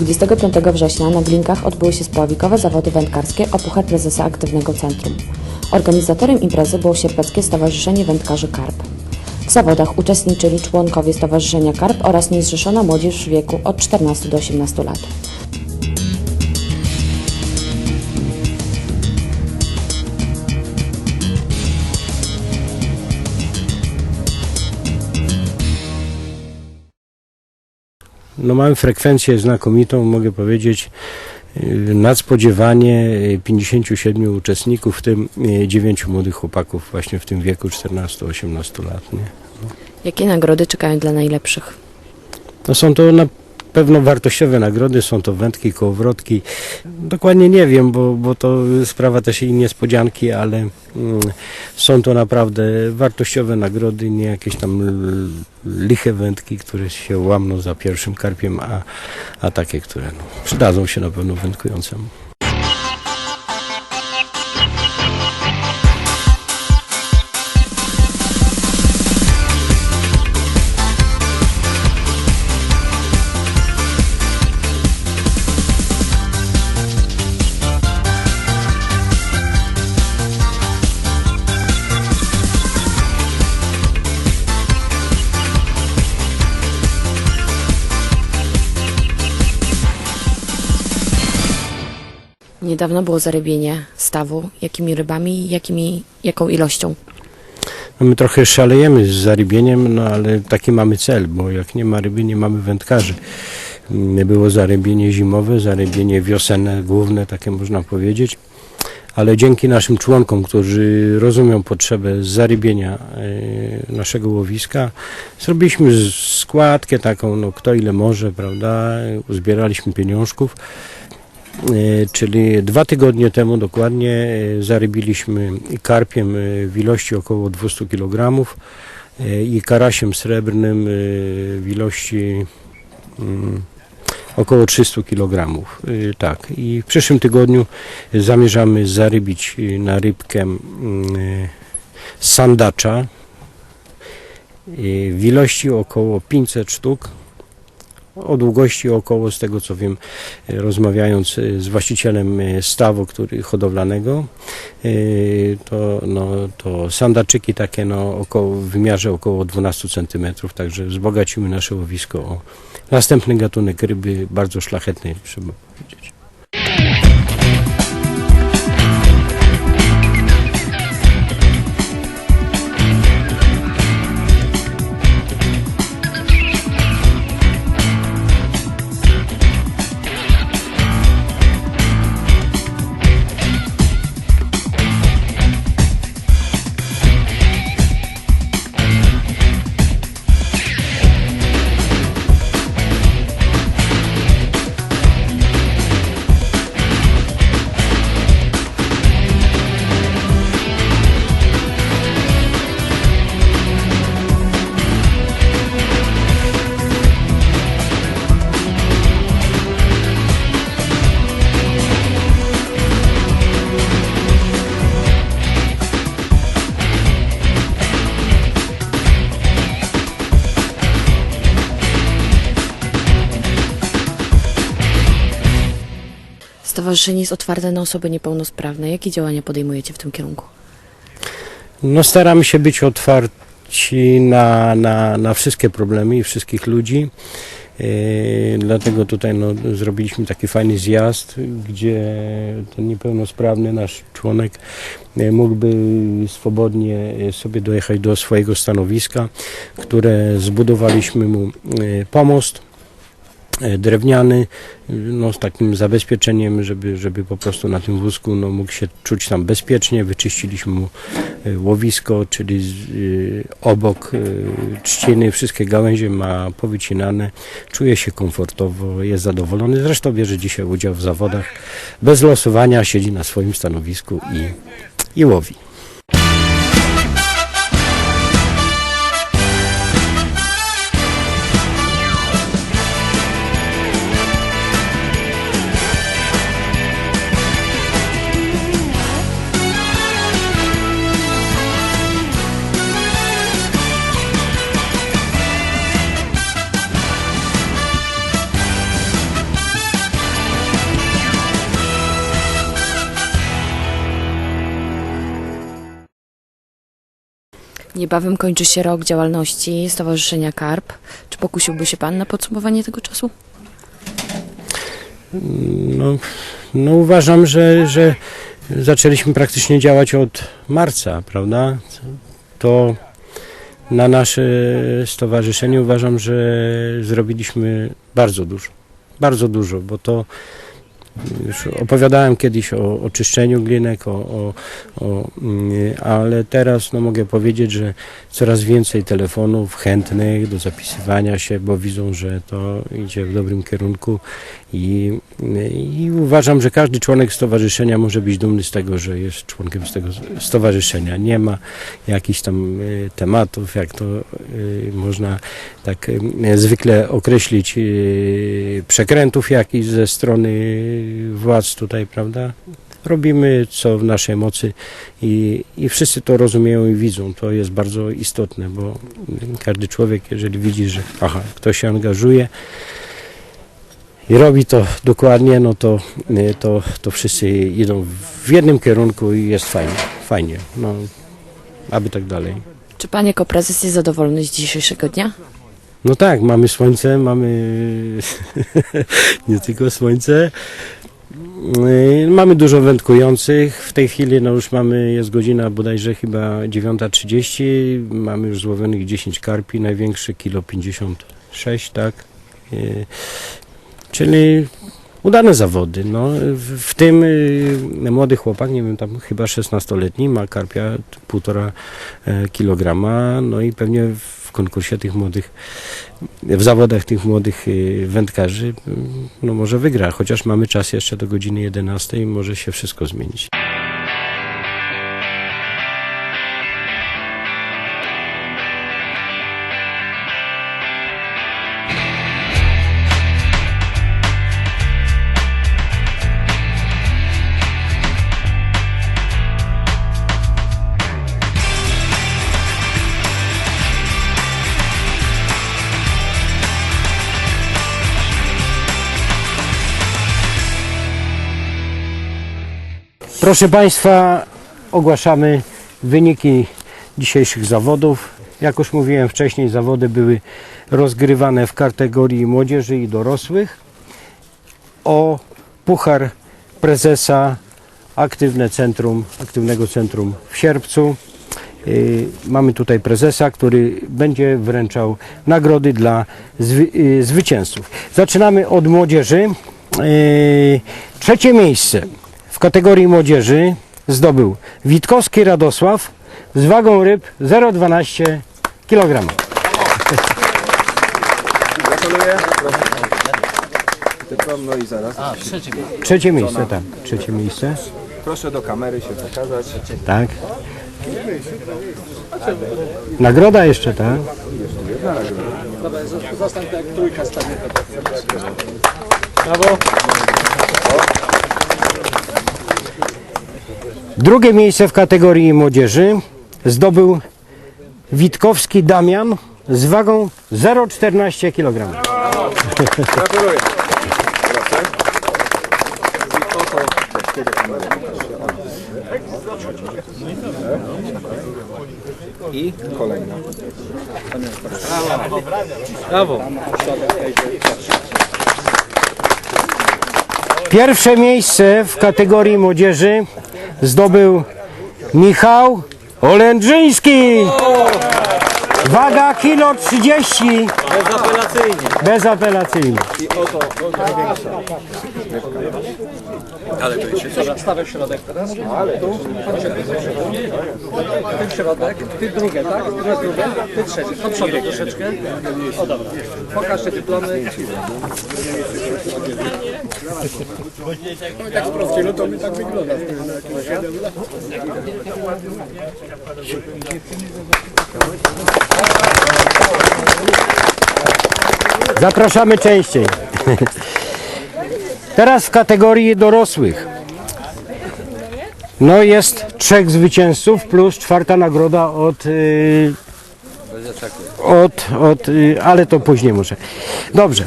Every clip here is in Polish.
25 września na Glinkach odbyły się spławikowe zawody wędkarskie o Puchar Prezesa Aktywnego Centrum. Organizatorem imprezy było Sierpeckie Stowarzyszenie Wędkarzy KARP. W zawodach uczestniczyli członkowie Stowarzyszenia KARP oraz niezrzeszona młodzież w wieku od 14 do 18 lat. No mamy frekwencję znakomitą, mogę powiedzieć, yy, nadspodziewanie yy, 57 uczestników, w tym 9 młodych chłopaków właśnie w tym wieku 14-18 lat. Nie? Jakie nagrody czekają dla najlepszych? No są to na pewno wartościowe nagrody, są to wędki, kołowrotki. Dokładnie nie wiem, bo, bo to sprawa też i niespodzianki, ale mm, są to naprawdę wartościowe nagrody, nie jakieś tam liche wędki, które się łamną za pierwszym karpiem, a, a takie, które no, przydadzą się na pewno wędkującemu. Niedawno było zarybienie stawu. Jakimi rybami, jakimi, jaką ilością? No my trochę szalejemy z zarybieniem, no ale taki mamy cel, bo jak nie ma ryby, nie mamy wędkarzy. Było zarybienie zimowe, zarybienie wiosenne, główne, takie można powiedzieć. Ale dzięki naszym członkom, którzy rozumią potrzebę zarybienia e, naszego łowiska, zrobiliśmy składkę taką, no kto ile może, prawda, uzbieraliśmy pieniążków. E, Czyli dwa tygodnie temu dokładnie e, zarybiliśmy karpiem e, w ilości około 200 kg i karasiem srebrnym w ilości mm, około 300 kg. Tak. I w przyszłym tygodniu zamierzamy zarybić na rybkę mm, sandacza w ilości około 500 sztuk o długości około, z tego co wiem, e, rozmawiając e, z właścicielem e, stawu który, hodowlanego, to, no, to sandaczyki takie no, około, w wymiarze około 12 cm, także wzbogacimy nasze łowisko o następny gatunek ryby, bardzo szlachetnej, trzeba powiedzieć. Stowarzyszenie jest otwarte na osoby niepełnosprawne. Jakie działania podejmujecie w tym kierunku? No staramy się być otwarci na, na, na wszystkie problemy i wszystkich ludzi. Yy, dlatego tutaj no, zrobiliśmy taki fajny zjazd, gdzie ten niepełnosprawny nasz członek yy, mógłby swobodnie yy, sobie dojechać do swojego stanowiska, które zbudowaliśmy mu pomost e, drewniany, no, z takim zabezpieczeniem, żeby, żeby po prostu na tym wózku no, mógł się czuć tam bezpiecznie. Wyczyściliśmy mu e, łowisko, czyli z, y, obok trzciny, wszystkie gałęzie ma powycinane, czuje się komfortowo, jest zadowolony. Zresztą bierze dzisiaj udział w zawodach bez losowania, siedzi na swoim stanowisku i, i łowi. Niebawem kończy się rok działalności Stowarzyszenia Karp. Czy pokusiłby się Pan na podsumowanie tego czasu? No, no uważam, że, że zaczęliśmy praktycznie działać od marca, prawda? To na nasze stowarzyszenie uważam, że zrobiliśmy bardzo dużo. Bardzo dużo, bo to już opowiadałem kiedyś o oczyszczeniu glinek, o, o, o, mm, ale teraz no, mogę powiedzieć, że coraz więcej telefonów chętnych do zapisywania się, bo widzą, że to idzie w dobrym kierunku i, i uważam, że każdy członek stowarzyszenia może być dumny z tego, że jest członkiem z tego stowarzyszenia. Nie ma jakichś tam y, tematów, jak to y, można tak y, zwykle określić, przekrętów jakichś ze strony władz tutaj, prawda? Robimy co w naszej mocy i, i wszyscy to rozumieją i widzą. To jest bardzo istotne, bo każdy człowiek, jeżeli widzi, że aha, ktoś się angażuje, i robi to dokładnie, no to, y, to, to wszyscy idą w jednym kierunku i jest fajnie, fajnie, no, aby tak dalej. Czy Pan jako prezes jest zadowolony z dzisiejszego dnia? No tak, mamy słońce, mamy nie tylko słońce, Y, mamy dużo wędkujących, w tej chwili no już mamy, jest godzina bodajże chyba 9.30, mamy już złowionych 10 karpi, największy kilo 56, tak, Y, czyli udane zawody, no, w, w tym y, młody chłopak, nie wiem, tam chyba 16-letni, ma karpia półtora e, kilograma, no i pewnie w konkursie tych młodych, w zawodach tych młodych y, wędkarzy, y, no może wygra, chociaż mamy czas jeszcze do godziny 11 i może się wszystko zmienić. Proszę Państwa, ogłaszamy wyniki dzisiejszych zawodów. Jak już mówiłem wcześniej, zawody były rozgrywane w kategorii młodzieży i dorosłych. O Puchar Prezesa Aktywne Centrum, Aktywnego Centrum w Sierpcu. Yy, Mamy tutaj prezesa, który będzie wręczał nagrody dla zwy, yy, zwycięzców. Zaczynamy od młodzieży. Yy, Trzecie miejsce kategorii młodzieży zdobył Witkowski Radosław z wagą ryb 0,12 kg. Gratuluję. Dyplom, no i zaraz. Trzecie miejsce, tak. Trzecie miejsce, Proszę do kamery się pokazać. tak. Nagroda jeszcze, tak. Drugie miejsce w kategorii młodzieży zdobył Witkowski Damian z wagą 0,14 kg. Gratuluję. I kolejna. Pierwsze miejsce w kategorii młodzieży zdobył Michał Olędrzyński. Waga kilo 30. Bezapelacyjnie. Bezapelacyjnie. I oto największa. Ale to jest coś. Stawiasz środek teraz. Ale tu Ty środek, ty drugie, tak? Teraz drugie, ty trzecie. Do przodu troszeczkę. O dobra. Pokaż te dyplomy. Tak sprawdźcie, no to mi tak wygląda. Zapraszamy częściej. Teraz w kategorii dorosłych. No jest trzech zwycięzców plus czwarta nagroda od, y, od, od y, ale to później muszę. Dobrze,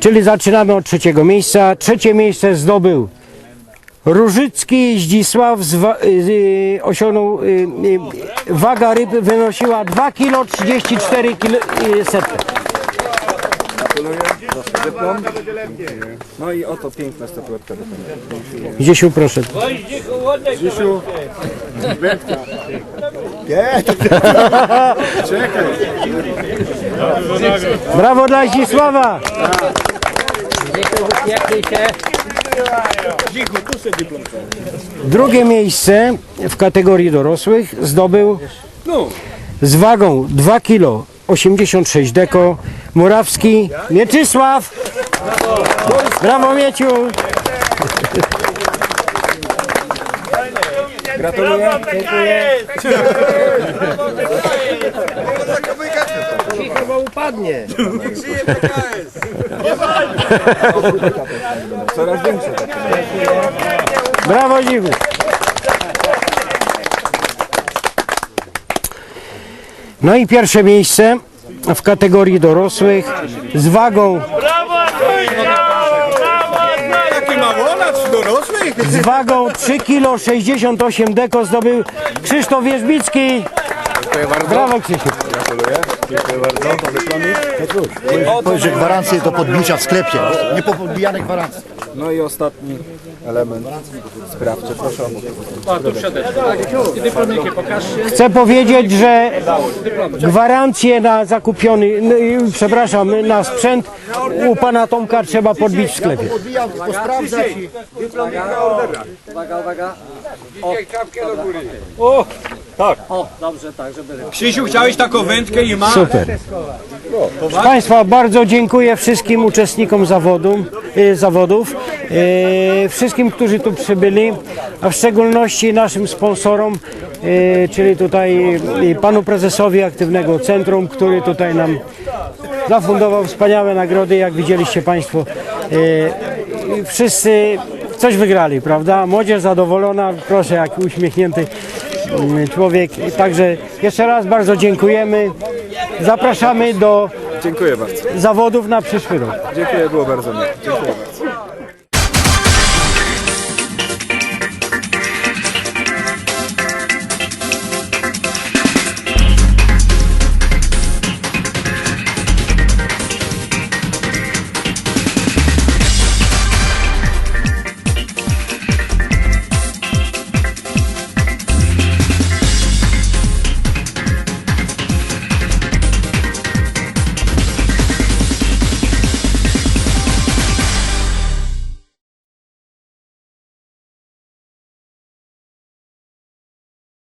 czyli zaczynamy od trzeciego miejsca. Trzecie miejsce zdobył Różycki Zdzisław zwa, y, y, osiągnął, y, y, waga ryb wynosiła 2 kg 34 kg. No i oto piękna statuetka. Gdziesiu proszę. Wędka. Nie, Czekaj. Brawo dla Zdzisława! Drugie miejsce w kategorii dorosłych zdobył z wagą 2 kg 86 deko Murawski Mieczysław. Brawo Mieciu! Gratuluję. Coraz większe. Brawo Dziwu! No i pierwsze miejsce w kategorii dorosłych z wagą z wagą 3 kg 68 deko zdobył Krzysztof Wierzbicki. Dziękuję bardzo. Brawo Krzysiu. Gratuluję. Dziękuję bardzo. To dyplomik. Powiedz, że gwarancje do podbicia w sklepie. Nie po podbijane gwarancje. No i ostatni element sprawczy. Proszę o. Bardzo. I dyplomiki pokażcie. Chcę powiedzieć, że gwarancje na zakupiony, n- przepraszam, na sprzęt u pana Tomka trzeba podbić w sklepie. Uwaga, uwaga. O, tak. O, dobrze, tak, żeby... Krzysiu, chciałeś taką wędkę i ma. Super. Proszę Państwa, bardzo dziękuję wszystkim uczestnikom zawodu, e, zawodów, e, wszystkim, którzy tu przybyli, a w szczególności naszym sponsorom, e, czyli tutaj e, panu prezesowi Aktywnego Centrum, który tutaj nam zafundował wspaniałe nagrody, jak widzieliście Państwo. E, Wszyscy coś wygrali, prawda? Młodzież zadowolona, proszę, jak uśmiechnięty człowiek. Także jeszcze raz bardzo dziękujemy. Zapraszamy do Dziękuję bardzo. zawodów na przyszły rok. Dziękuję, było bardzo miło. Dziękuję.